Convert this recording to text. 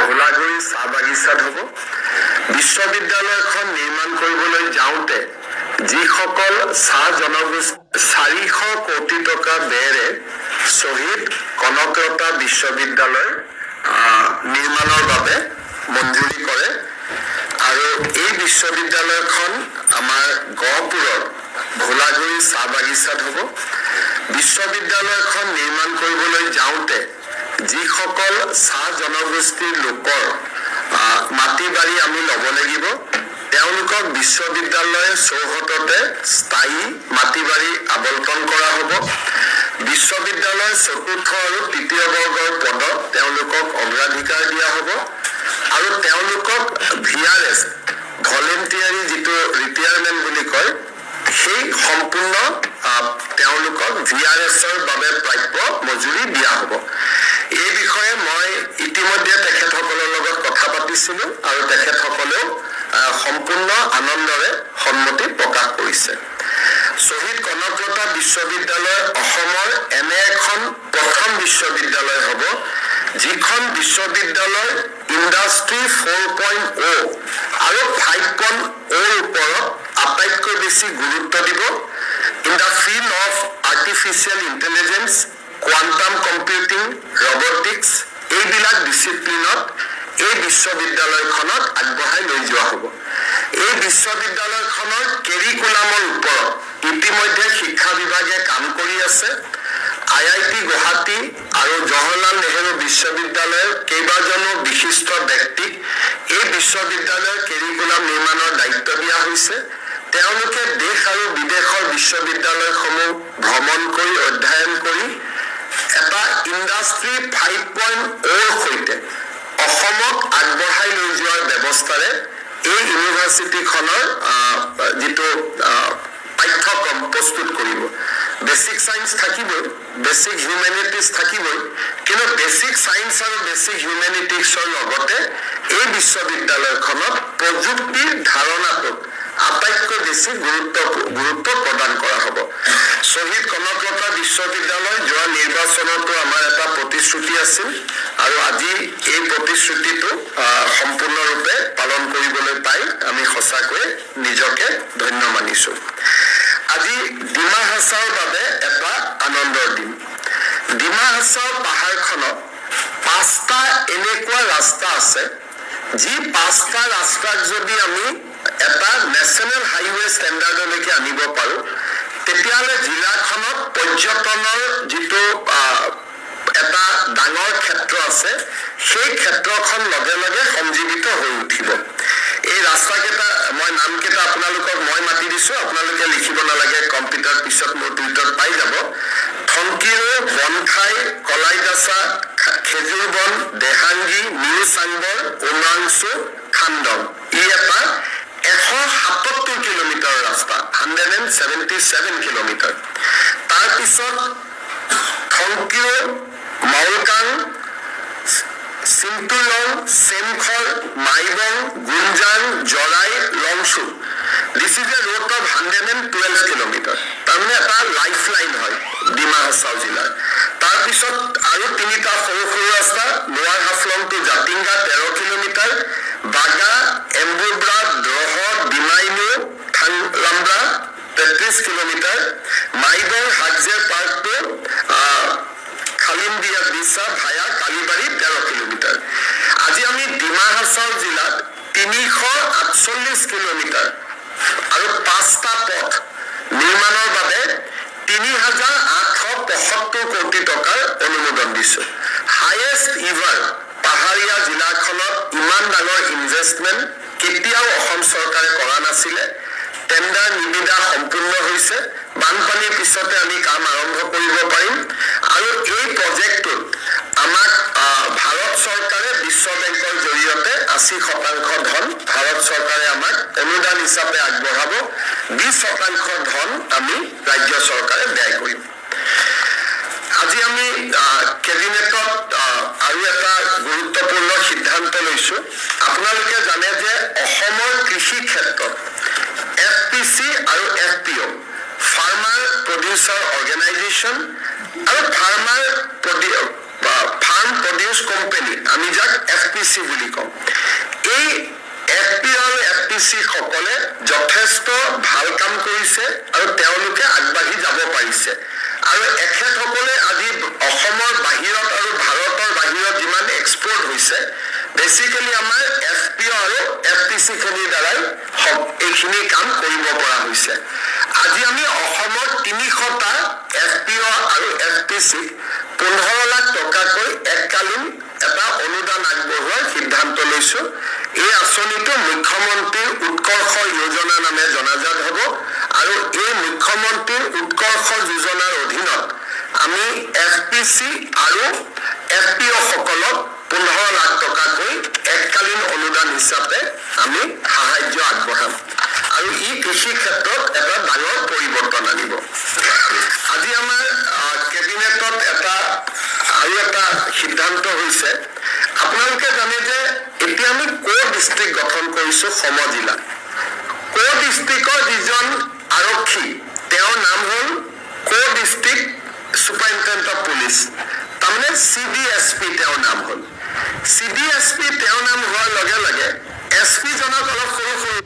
ভোলাগুৰি চাহ বাগিচাত হ'ব বিশ্ববিদ্যালয়খন নিৰ্মাণ কৰিবলৈ যাওঁতে যিসকল চাহ জনগোষ্ঠী চাৰিশ কোটি টকা ব্যয়েৰে শ্বহীদ কনকলতা বিশ্ববিদ্যালয় নিৰ্মাণৰ বাবে মঞ্জুৰি কৰে। আৰু এই বিশ্ববিদ্যালয়খন আমাৰ গহপুৰৰ ভোলাগুৰি চাহ বাগিচাত হ'ব। বিশ্ববিদ্যালয়খন নিৰ্মাণ কৰিবলৈ যাওঁতে যিসকল চাহ জনগোষ্ঠীৰ লোকৰ মাটি বাৰী আমি ল'ব লাগিব, তেওঁলোকক বিশ্ববিদ্যালয় চৌহদতে স্থায়ী মাটি বাৰী আবণ্টন কৰা হ'ব। বিশ্ববিদ্যালয়ৰ চতুৰ্থ আৰু তৃতীয় বৰ্গৰ পদত তেওঁলোকক অগ্ৰাধিকাৰ দিয়া হ'ব। আৰু তেওঁলোকক ভি আৰ এছ ভলেণ্টিয়াৰী যিটো ৰিটায়াৰমেণ্ট বুলি কয়, সেই সম্পূৰ্ণ তেওঁলোকক ভি আৰ এছৰ বাবে প্ৰাপ্য মজুৰি দিয়া হ'ব। পাতিছিলো আৰু তেখেতসকলেও সম্পূৰ্ণ আনন্দৰে সন্মতি প্ৰকাশ কৰিছে। শ্বহীদ কনকলতা বিশ্ববিদ্যালয় এনে এখন প্ৰথম বিশ্ববিদ্যালয় হ'ব, যিখন বিশ্ববিদ্যালয় ইণ্ডাষ্ট্ৰী ফ'ৰ পইণ্ট অ' আৰু ফাইভ পইণ্ট অ'ৰ ওপৰত আটাইতকৈ বেছি গুৰুত্ব দিব। In the field of artificial intelligence quantum computing robotics এইবিলাক ডিচিপ্লিনত এই বিশ্ববিদ্যালয়খনক আগবঢ়াই লৈ যোৱা হ'ব। এই বিশ্ববিদ্যালয়খনৰ কেৰিকুলামৰ ওপৰত ইতিমধ্যে শিক্ষা বিভাগে কাম কৰি আছে। আই আই টি, গুৱাহাটী আৰু জৱাহৰলাল নেহেৰু বিশ্ববিদ্যালয়ৰ কেইবাজনো বিশিষ্ট ব্যক্তিক এই বিশ্ববিদ্যালয়ৰ কেৰিকুলাম নিৰ্মাণৰ দায়িত্ব দিয়া হৈছে। তেওঁলোকে দেশ আৰু বিদেশৰ বিশ্ববিদ্যালয়সমূহ ভ্ৰমণ কৰি, অধ্যয়ন কৰি এটা ইণ্ডাষ্ট্ৰী ফাইভ পইণ্ট অ'ৰ সৈতে অসমক আগবঢ়াই লৈ যোৱাৰ ব্যৱস্থাৰে এই ইউনিভাৰ্চিটিখনৰ যিটো পাঠ্যক্ৰম প্ৰস্তুত কৰিব। বেচিক চায়েন্স থাকিবই, বেচিক হিউমেনিটিজ থাকিবই, কিন্তু বেচিক চায়েন্স আৰু বেচিক হিউমেনিটিক্সৰ লগতে এই বিশ্ববিদ্যালয়খনত প্ৰযুক্তিৰ ধাৰণাটোক আটাইতকৈ বেছি গুৰুত্ব গুৰুত্ব প্ৰদান কৰা হ'ব। শ্বহীদ কনকলতা বিশ্ববিদ্যালয় যোৱা নিৰ্বাচনতো আমাৰ এটা প্ৰতিশ্ৰুতি আছিল আৰু আজি এই প্ৰতিশ্ৰুতিটো সম্পূৰ্ণৰূপে পালন কৰিবলৈ পাই আমি সঁচাকৈয়ে নিজকে ধন্য মানিছো। আজি ডিমা হাছাওৰ বাবে এটা আনন্দৰ দিন। ডিমা হাছাও পাহাৰখনত পাঁচটা এনেকুৱা ৰাস্তা আছে, যি পাঁচটা ৰাস্তাক যদি আমি এটা নেশ্যনেল হাইৱে ষ্টেণ্ডাৰ্ডলৈকে আনিব পাৰোঁ। তেতিয়াহ'লে জিলাখনত পৰ্যটনৰ যিটো এটা ডাঙৰ ক্ষেত্ৰ আছে, সেই ক্ষেত্ৰখন লগে লগে সঞ্জীৱিত হৈ উঠিব। এই ৰাস্তাকেইটা, মই নামকেইটা আপোনালোকক মই মাতি দিছো, আপোনালোকে লিখিব নালাগে, কম্পিউটাৰ পিছত মোৰ টুইটাৰত পাই যাব। থংকিৰো বনঠাই কলাইগাছা খেজুৰ বন, দেহাংগী নিউ চাংবৰ উমাংচু খান্দম ই এটা এশ সাতসত্তৰ কিলোমিটাৰৰ ৰাস্তা hundred and seventy seven kilometre তাৰপিছত Thongkiro মাউলকাং চিন্তুলং Semkhor Maibong Gunjung Jorai Longchu this is a road of hundred and twelve kilometre তাৰমানে এটা লাইফ লাইন হয় ডিমা হাছাও জিলাৰ। তাৰপিছত আৰু তিনিটা সৰু সৰু ৰাস্তা, লোৱাৰ হাফলং টু জাতিংগা, তেৰ কিলোমিটাৰ, বাগা এম্বুব্ৰা দ্ৰহ ডিমাইনু থাংলাম্ব্ৰা তেত্ৰিছ কিলোমিটাৰ মাইবং হাজেৰ পাৰ্ক টু খালিমদিয়া বিছা ভায়া কালিবাৰী তেৰ কিলোমিটাৰ আজি আমি ডিমা হাছাও জিলাত তিনিশ আঠচল্লিছ কিলোমিটাৰ আৰু পাঁচটা পথ নিৰ্মাণৰ বাবে তিনি হাজাৰ আঠশ পঁয়সত্তৰ কোটি টকাৰ অনুমোদন দিছো। হায়েষ্ট ইভাৰ পাহাৰীয়া জিলাখনত ইমান ডাঙৰ ইনভেষ্টমেণ্ট কেতিয়াও অসম চৰকাৰে কৰা নাছিলে। নিবিদা সম্পূৰ্ণ হৈছে। বানপানীৰ পিছতে আমি কাম আৰম্ভ কৰিব পাৰিম। আৰু এই প্ৰজেক্টটোত আমাক ভাৰত চৰকাৰে বিশ্ব বেংকৰ জৰিয়তে আশী শতাংশ ধন ভাৰত চৰকাৰে আমাক অনুদান হিচাপে আগবঢ়াব। বিশ শতাংশ ধন আমি ৰাজ্য চৰকাৰে ব্যয় কৰিম। আজি আমি কেবিনেটত আৰু এটা গুৰুত্বপূৰ্ণ অৰ্গেনাইজেশ্যন আৰু ফাৰ্মাৰ ফাৰ্ম প্ৰডিউচ কোম্পানী আমি যাক এফ পি চি বুলি কওঁ। এই এফ পি আৰু এফ পি চি সকলে যথেষ্ট ভালো কাম কৰিছে আৰু তেওঁলোকে আগবাঢ়ি যাব পাৰিছে। আৰু এখেতসকলে আজি অসমৰ বাহিৰত আৰু ভাৰতৰ বাহিৰত যিমান এক্সপৰ্ট হৈছে বেচিকেলি আমাৰ এফ পি আৰু এফ পি চি খিনিৰ দ্বাৰাই স- এইখিনি কাম কৰিব পৰা হৈছে। আজি আমি অসমৰ তিনিশটা এফ পি অ আৰু এফ পি চি পোন্ধৰ লাখ টকাকৈ এককালীন এটা অনুদান আগবঢ়োৱাৰ সিদ্ধান্ত লৈছো। এই আঁচনিটো মুখ্যমন্ত্ৰীৰ উৎকৰ্ষ যোজনা নামে জনাজাত হ'ব আৰু এই মুখ্যমন্ত্ৰীৰ উৎকৰ্ষ যোজনাৰ অধীনত আমি এফ পি চি আৰু এফ পি অ সিদ্ধান্ত হৈছে, আপোনালোকে জানে যে এতিয়া আমি কৰ ডিষ্ট্ৰিক্ট গঠন কৰিছো সম জিলা। কৰ ডিষ্ট্ৰিক্টৰ যিজন আৰক্ষী, তেওঁৰ নাম হ'ল কৰ ডিষ্ট্ৰিক্ট চুপাৰিনটেণ্ডেণ্ট অফ পুলিচ তাৰমানে চি ডি এছ পি তেওঁৰ নাম হ'ল। চি ডি এছ পি তেওঁৰ নাম হোৱাৰ লগে লগে এছ পিজনক অলপ সৰু সৰু